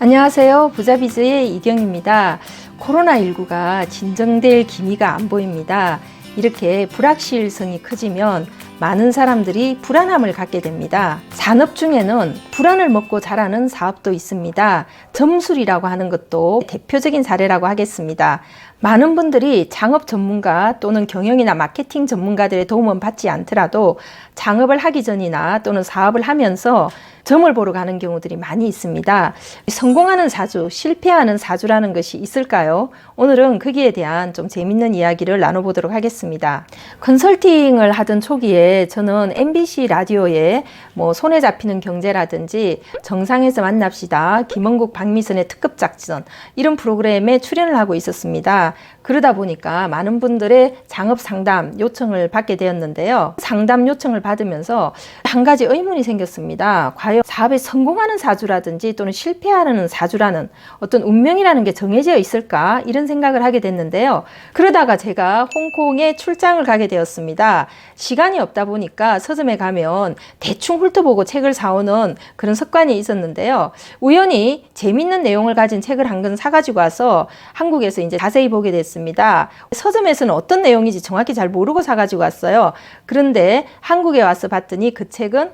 안녕하세요. 부자비즈의 이경입니다. 코로나19가 진정될 기미가 안 보입니다. 이렇게 불확실성이 커지면 많은 사람들이 불안함을 갖게 됩니다. 산업 중에는 불안을 먹고 자라는 사업도 있습니다. 점술이라고 하는 것도 대표적인 사례라고 하겠습니다. 많은 분들이 창업 전문가 또는 경영이나 마케팅 전문가들의 도움은 받지 않더라도 창업을 하기 전이나 또는 사업을 하면서 점을 보러 가는 경우들이 많이 있습니다. 성공하는 사주, 실패하는 사주라는 것이 있을까요? 오늘은 거기에 대한 좀 재밌는 이야기를 나눠보도록 하겠습니다. 컨설팅을 하던 초기에 저는 MBC 라디오에 뭐 손에 잡히는 경제라든지 정상에서 만납시다, 김원국 박미선의 특급 작전 이런 프로그램에 출연을 하고 있었습니다. 그러다 보니까 많은 분들의 창업 상담 요청을 받게 되었는데요. 상담 요청을 받으면서 한 가지 의문이 생겼습니다. 과연 사업에 성공하는 사주라든지 또는 실패하는 사주라는 어떤 운명이라는 게 정해져 있을까? 이런 생각을 하게 됐는데요. 그러다가 제가 홍콩에 출장을 가게 되었습니다. 시간이 없다 보니까 서점에 가면 대충 훑어보고 책을 사오는 그런 습관이 있었는데요. 우연히 재밌는 내용을 가진 책을 한 권 사가지고 와서 한국에서 이제 자세히 보게 됐습니다. 서점에서는 어떤 내용인지 정확히 잘 모르고 사가지고 왔어요. 그런데 한국에 와서 봤더니 그 책은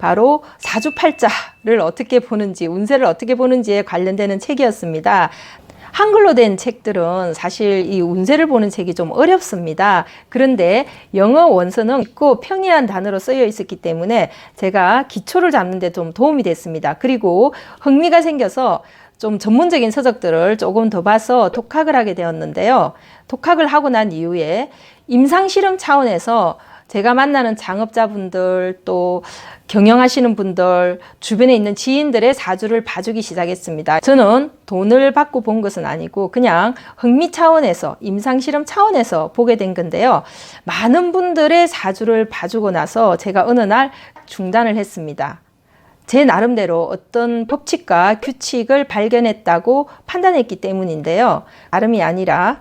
바로 사주팔자를 어떻게 보는지, 운세를 어떻게 보는지에 관련되는 책이었습니다. 한글로 된 책들은 사실 이 운세를 보는 책이 좀 어렵습니다. 그런데 영어 원서는 있고 평이한 단어로 쓰여 있었기 때문에 제가 기초를 잡는 데 좀 도움이 됐습니다. 그리고 흥미가 생겨서 좀 전문적인 서적들을 조금 더 봐서 독학을 하게 되었는데요. 독학을 하고 난 이후에 임상실험 차원에서 제가 만나는 창업자분들 또 경영하시는 분들 주변에 있는 지인들의 사주를 봐주기 시작했습니다. 저는 돈을 받고 본 것은 아니고 그냥 흥미 차원에서 임상실험 차원에서 보게 된 건데요. 많은 분들의 사주를 봐주고 나서 제가 어느 날 중단을 했습니다. 제 나름대로 어떤 법칙과 규칙을 발견했다고 판단했기 때문인데요. 다름이 아니라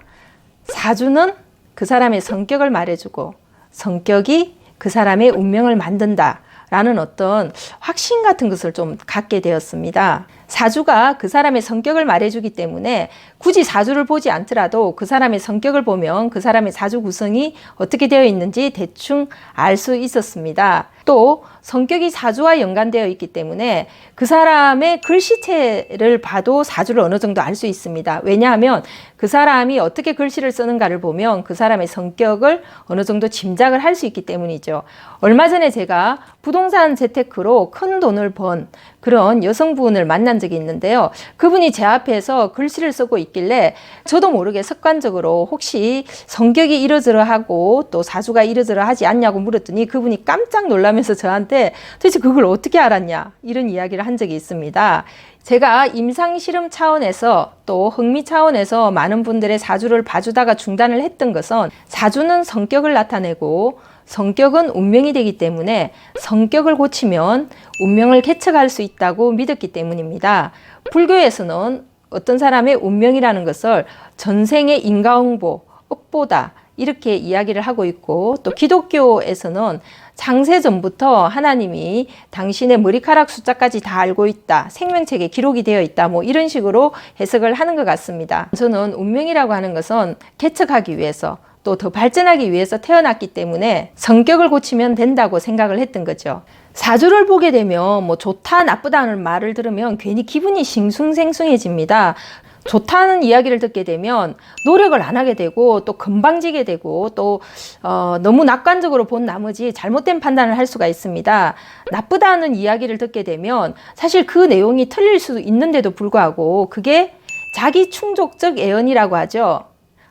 사주는 그 사람의 성격을 말해주고 성격이 그 사람의 운명을 만든다. 라는 어떤 확신 같은 것을 좀 갖게 되었습니다. 사주가 그 사람의 성격을 말해주기 때문에 굳이 사주를 보지 않더라도 그 사람의 성격을 보면 그 사람의 사주 구성이 어떻게 되어 있는지 대충 알 수 있었습니다. 또 성격이 사주와 연관되어 있기 때문에 그 사람의 글씨체를 봐도 사주를 어느 정도 알 수 있습니다. 왜냐하면 그 사람이 어떻게 글씨를 쓰는가를 보면 그 사람의 성격을 어느 정도 짐작을 할 수 있기 때문이죠. 얼마 전에 제가 부동산 재테크로 큰 돈을 번 그런 여성분을 만난 적이 있는데요. 그분이 제 앞에서 글씨를 쓰고 있길래 저도 모르게 습관적으로 혹시 성격이 이러저러하고 또 사주가 이러저러하지 않냐고 물었더니 그분이 깜짝 놀라면서 저한테 도대체 그걸 어떻게 알았냐 이런 이야기를 한 적이 있습니다. 제가 임상 실험 차원에서 또 흥미 차원에서 많은 분들의 사주를 봐주다가 중단을 했던 것은 사주는 성격을 나타내고 성격은 운명이 되기 때문에 성격을 고치면 운명을 개척할 수 있다고 믿었기 때문입니다. 불교에서는 어떤 사람의 운명이라는 것을 전생의 인과응보, 업보다 이렇게 이야기를 하고 있고 또 기독교에서는 장세 전부터 하나님이 당신의 머리카락 숫자까지 다 알고 있다. 생명책에 기록이 되어 있다. 뭐 이런 식으로 해석을 하는 것 같습니다. 저는 운명이라고 하는 것은 개척하기 위해서 또 더 발전하기 위해서 태어났기 때문에 성격을 고치면 된다고 생각을 했던 거죠. 사주를 보게 되면 뭐 좋다 나쁘다는 말을 들으면 괜히 기분이 싱숭생숭해집니다. 좋다는 이야기를 듣게 되면 노력을 안 하게 되고 또 금방 지게 되고 또 어, 너무 낙관적으로 본 나머지 잘못된 판단을 할 수가 있습니다. 나쁘다는 이야기를 듣게 되면 사실 그 내용이 틀릴 수 있는데도 불구하고 그게 자기 충족적 애언이라고 하죠.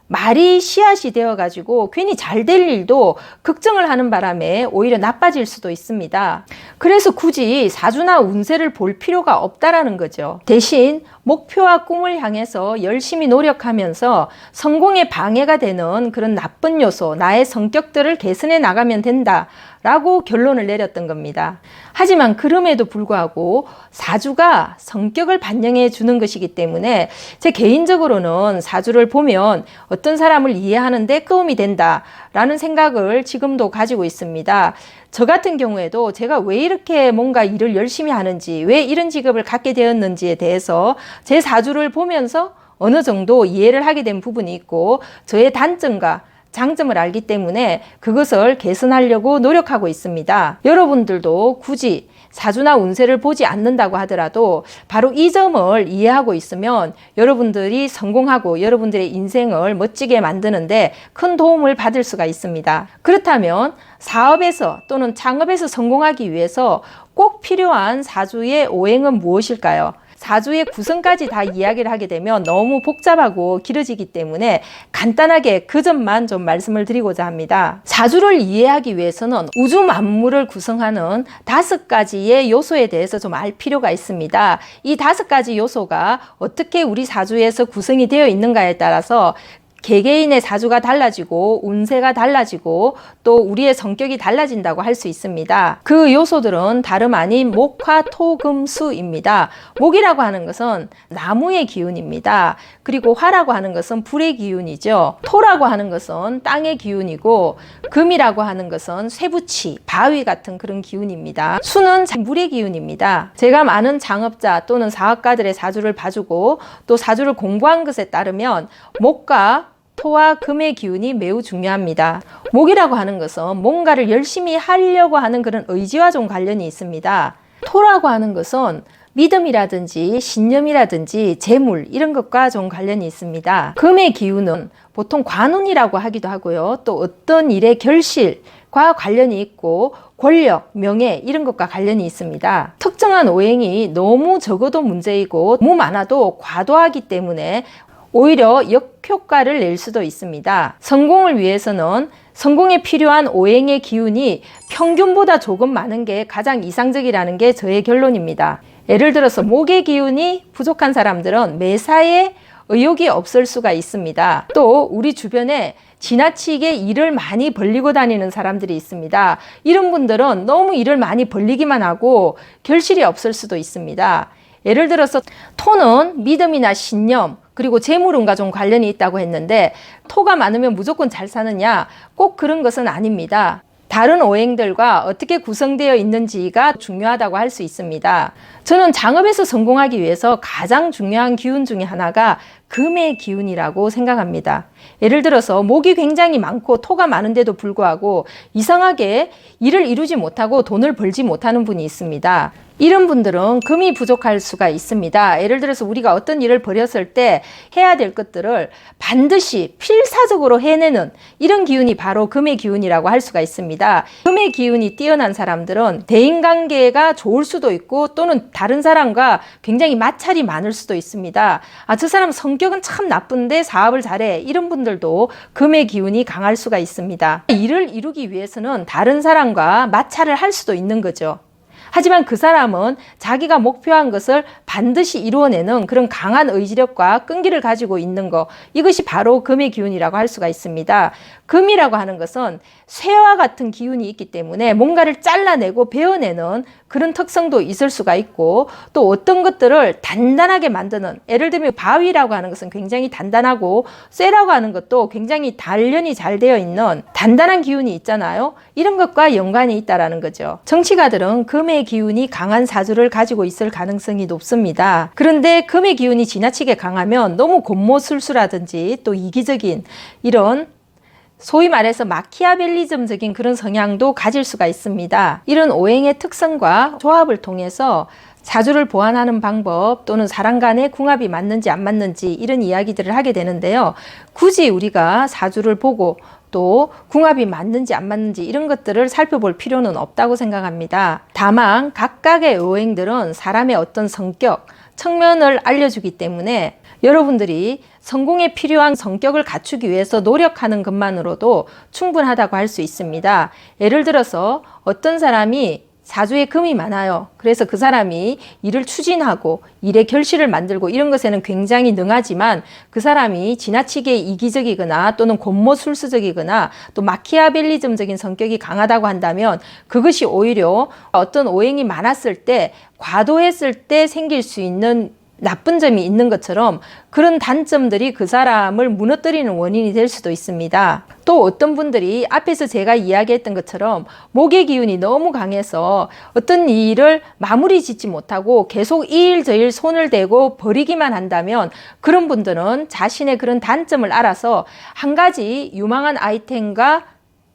말이 씨앗이 되어 가지고 괜히 잘 될 일도 걱정을 하는 바람에 오히려 나빠질 수도 있습니다. 그래서 굳이 사주나 운세를 볼 필요가 없다라는 거죠. 대신 목표와 꿈을 향해서 열심히 노력하면서 성공에 방해가 되는 그런 나쁜 요소, 나의 성격들을 개선해 나가면 된다. 라고 결론을 내렸던 겁니다. 하지만 그럼에도 불구하고 사주가 성격을 반영해 주는 것이기 때문에 제 개인적으로는 사주를 보면 어떤 사람을 이해하는데 도움이 된다라는 생각을 지금도 가지고 있습니다. 저 같은 경우에도 제가 왜 이렇게 뭔가 일을 열심히 하는지, 왜 이런 직업을 갖게 되었는지에 대해서 제 사주를 보면서 어느 정도 이해를 하게 된 부분이 있고 저의 단점과 장점을 알기 때문에 그것을 개선하려고 노력하고 있습니다. 여러분들도 굳이 사주나 운세를 보지 않는다고 하더라도 바로 이 점을 이해하고 있으면 여러분들이 성공하고 여러분들의 인생을 멋지게 만드는데 큰 도움을 받을 수가 있습니다. 그렇다면 사업에서 또는 창업에서 성공하기 위해서 꼭 필요한 사주의 오행은 무엇일까요? 사주의 구성까지 다 이야기를 하게 되면 너무 복잡하고 길어지기 때문에 간단하게 그 점만 좀 말씀을 드리고자 합니다. 사주를 이해하기 위해서는 우주 만물을 구성하는 다섯 가지의 요소에 대해서 좀 알 필요가 있습니다. 이 다섯 가지 요소가 어떻게 우리 사주에서 구성이 되어 있는가에 따라서 개개인의 사주가 달라지고 운세가 달라지고 또 우리의 성격이 달라진다고 할 수 있습니다. 그 요소들은 다름 아닌 목화 토금수입니다. 목이라고 하는 것은 나무의 기운입니다. 그리고 화라고 하는 것은 불의 기운이죠. 토라고 하는 것은 땅의 기운이고 금이라고 하는 것은 쇠붙이, 바위 같은 그런 기운입니다. 수는 물의 기운입니다. 제가 많은 장업자 또는 사업가들의 사주를 봐주고 또 사주를 공부한 것에 따르면 목과 토와 금의 기운이 매우 중요합니다. 목이라고 하는 것은 뭔가를 열심히 하려고 하는 그런 의지와 좀 관련이 있습니다. 토라고 하는 것은 믿음이라든지 신념이라든지 재물 이런 것과 좀 관련이 있습니다. 금의 기운은 보통 관운이라고 하기도 하고요. 또 어떤 일의 결실과 관련이 있고 권력, 명예 이런 것과 관련이 있습니다. 특정한 오행이 너무 적어도 문제이고 너무 많아도 과도하기 때문에 오히려 역효과를 낼 수도 있습니다. 성공을 위해서는 성공에 필요한 오행의 기운이 평균보다 조금 많은 게 가장 이상적이라는 게 저의 결론입니다. 예를 들어서 목의 기운이 부족한 사람들은 매사에 의욕이 없을 수가 있습니다. 또 우리 주변에 지나치게 일을 많이 벌리고 다니는 사람들이 있습니다. 이런 분들은 너무 일을 많이 벌리기만 하고 결실이 없을 수도 있습니다. 예를 들어서 토는 믿음이나 신념, 그리고 재물운과 좀 관련이 있다고 했는데 토가 많으면 무조건 잘 사느냐? 꼭 그런 것은 아닙니다. 다른 오행들과 어떻게 구성되어 있는지가 중요하다고 할 수 있습니다. 저는 장업에서 성공하기 위해서 가장 중요한 기운 중에 하나가 금의 기운이라고 생각합니다. 예를 들어서 목이 굉장히 많고 토가 많은데도 불구하고 이상하게 일을 이루지 못하고 돈을 벌지 못하는 분이 있습니다. 이런 분들은 금이 부족할 수가 있습니다. 예를 들어서 우리가 어떤 일을 벌였을 때 해야 될 것들을 반드시 필사적으로 해내는 이런 기운이 바로 금의 기운이라고 할 수가 있습니다. 금의 기운이 뛰어난 사람들은 대인관계가 좋을 수도 있고 또는 다른 사람과 굉장히 마찰이 많을 수도 있습니다. 아, 저 사람 성격은 참 나쁜데 사업을 잘해. 이런 분들도 금의 기운이 강할 수가 있습니다. 일을 이루기 위해서는 다른 사람과 마찰을 할 수도 있는 거죠. 하지만 그 사람은 자기가 목표한 것을 반드시 이루어내는 그런 강한 의지력과 끈기를 가지고 있는 것 이것이 바로 금의 기운이라고 할 수가 있습니다. 금이라고 하는 것은 쇠와 같은 기운이 있기 때문에 뭔가를 잘라내고 베어내는 그런 특성도 있을 수가 있고 또 어떤 것들을 단단하게 만드는 예를 들면 바위라고 하는 것은 굉장히 단단하고 쇠라고 하는 것도 굉장히 단련이 잘 되어 있는 단단한 기운이 있잖아요. 이런 것과 연관이 있다라는 거죠. 정치가들은 금의 기운이 강한 사주를 가지고 있을 가능성이 높습니다. 그런데 금의 기운이 지나치게 강하면 너무 곤모술수라든지 또 이기적인 이런 소위 말해서 마키아벨리즘적인 그런 성향도 가질 수가 있습니다. 이런 오행의 특성과 조합을 통해서 사주를 보완하는 방법 또는 사람 간의 궁합이 맞는지 안 맞는지 이런 이야기들을 하게 되는데요. 굳이 우리가 사주를 보고 또 궁합이 맞는지 안 맞는지 이런 것들을 살펴볼 필요는 없다고 생각합니다. 다만 각각의 오행들은 사람의 어떤 성격, 측면을 알려주기 때문에 여러분들이 성공에 필요한 성격을 갖추기 위해서 노력하는 것만으로도 충분하다고 할 수 있습니다. 예를 들어서 어떤 사람이 사주에 금이 많아요. 그래서 그 사람이 일을 추진하고 일의 결실을 만들고 이런 것에는 굉장히 능하지만 그 사람이 지나치게 이기적이거나 또는 곤모술수적이거나 또 마키아벨리즘적인 성격이 강하다고 한다면 그것이 오히려 어떤 오행이 많았을 때 과도했을 때 생길 수 있는 나쁜 점이 있는 것처럼 그런 단점들이 그 사람을 무너뜨리는 원인이 될 수도 있습니다. 또 어떤 분들이 앞에서 제가 이야기했던 것처럼 목의 기운이 너무 강해서 어떤 일을 마무리 짓지 못하고 계속 이 일 저 일 손을 대고 버리기만 한다면 그런 분들은 자신의 그런 단점을 알아서 한 가지 유망한 아이템과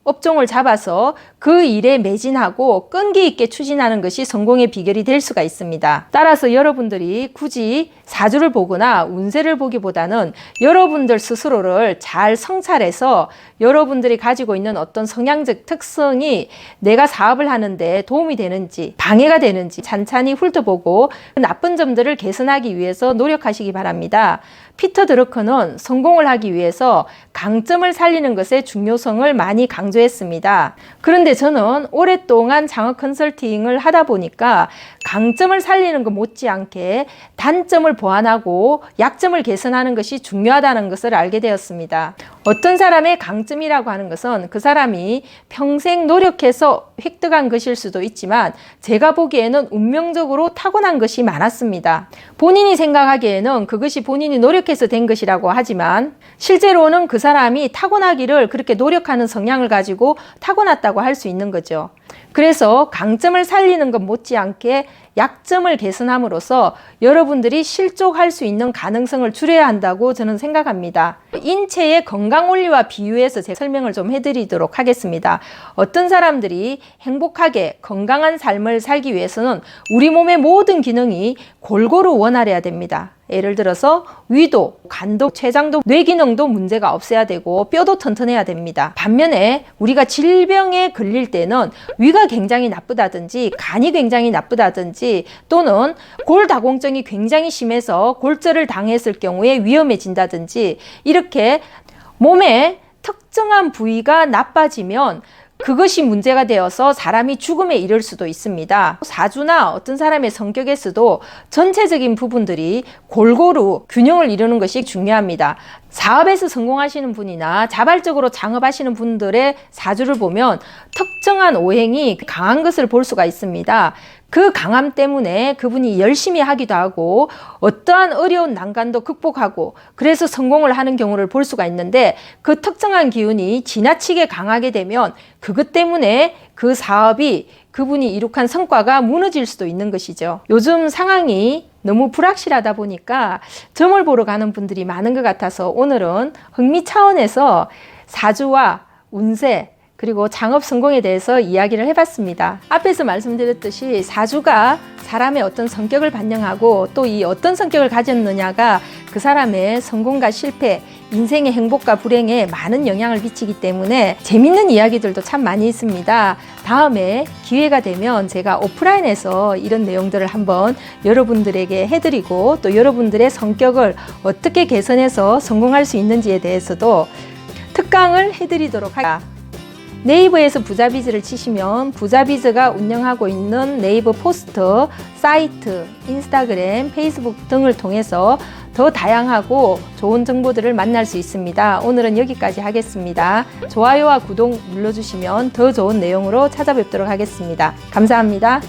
업종을 잡아서 그 일에 매진하고 끈기 있게 추진하는 것이 성공의 비결이 될 수가 있습니다. 따라서 여러분들이 굳이 사주를 보거나 운세를 보기보다는 여러분들 스스로를 잘 성찰해서 여러분들이 가지고 있는 어떤 성향적 특성이 내가 사업을 하는데 도움이 되는지 방해가 되는지 찬찬히 훑어보고 그 나쁜 점들을 개선하기 위해서 노력하시기 바랍니다. 피터 드러커는 성공을 하기 위해서 강점을 살리는 것의 중요성을 많이 강조했습니다. 그런데 저는 오랫동안 장학 컨설팅을 하다 보니까 강점을 살리는 것 못지않게 단점을 보완하고 약점을 개선하는 것이 중요하다는 것을 알게 되었습니다. 어떤 사람의 강점이라고 하는 것은 그 사람이 평생 노력해서 획득한 것일 수도 있지만 제가 보기에는 운명적으로 타고난 것이 많았습니다. 본인이 생각하기에는 그것이 본인이 노력해서 된 것이라고 하지만 실제로는 그 사람이 타고나기를 그렇게 노력하는 성향을 가지고 타고났다고 할 수 있는 거죠. 그래서 강점을 살리는 것 못지않게 약점을 개선함으로써 여러분들이 실족할 수 있는 가능성을 줄여야 한다고 저는 생각합니다. 인체의 건강 원리와 비유해서 제 설명을 좀 해드리도록 하겠습니다. 어떤 사람들이 행복하게 건강한 삶을 살기 위해서는 우리 몸의 모든 기능이 골고루 원활해야 됩니다. 예를 들어서 위도, 간도, 췌장도, 뇌 기능도 문제가 없어야 되고 뼈도 튼튼해야 됩니다. 반면에 우리가 질병에 걸릴 때는 위가 굉장히 나쁘다든지 간이 굉장히 나쁘다든지 또는 골다공증이 굉장히 심해서 골절을 당했을 경우에 위험해진다든지 이렇게 몸의 특정한 부위가 나빠지면 그것이 문제가 되어서 사람이 죽음에 이를 수도 있습니다. 사주나 어떤 사람의 성격에서도 전체적인 부분들이 골고루 균형을 이루는 것이 중요합니다. 사업에서 성공하시는 분이나 자발적으로 창업하시는 분들의 사주를 보면 특정한 오행이 강한 것을 볼 수가 있습니다. 그 강함 때문에 그분이 열심히 하기도 하고 어떠한 어려운 난관도 극복하고 그래서 성공을 하는 경우를 볼 수가 있는데 그 특정한 기운이 지나치게 강하게 되면 그것 때문에 그 사업이 그분이 이룩한 성과가 무너질 수도 있는 것이죠. 요즘 상황이 너무 불확실하다 보니까 점을 보러 가는 분들이 많은 것 같아서 오늘은 흥미 차원에서 사주와 운세 그리고 창업 성공에 대해서 이야기를 해봤습니다. 앞에서 말씀드렸듯이 사주가 사람의 어떤 성격을 반영하고 또 이 어떤 성격을 가졌느냐가 그 사람의 성공과 실패, 인생의 행복과 불행에 많은 영향을 미치기 때문에 재밌는 이야기들도 참 많이 있습니다. 다음에 기회가 되면 제가 오프라인에서 이런 내용들을 한번 여러분들에게 해드리고 또 여러분들의 성격을 어떻게 개선해서 성공할 수 있는지에 대해서도 특강을 해드리도록 하겠습니다. 네이버에서 부자비즈를 치시면 부자비즈가 운영하고 있는 네이버 포스터, 사이트, 인스타그램, 페이스북 등을 통해서 더 다양하고 좋은 정보들을 만날 수 있습니다. 오늘은 여기까지 하겠습니다. 좋아요와 구독 눌러주시면 더 좋은 내용으로 찾아뵙도록 하겠습니다. 감사합니다.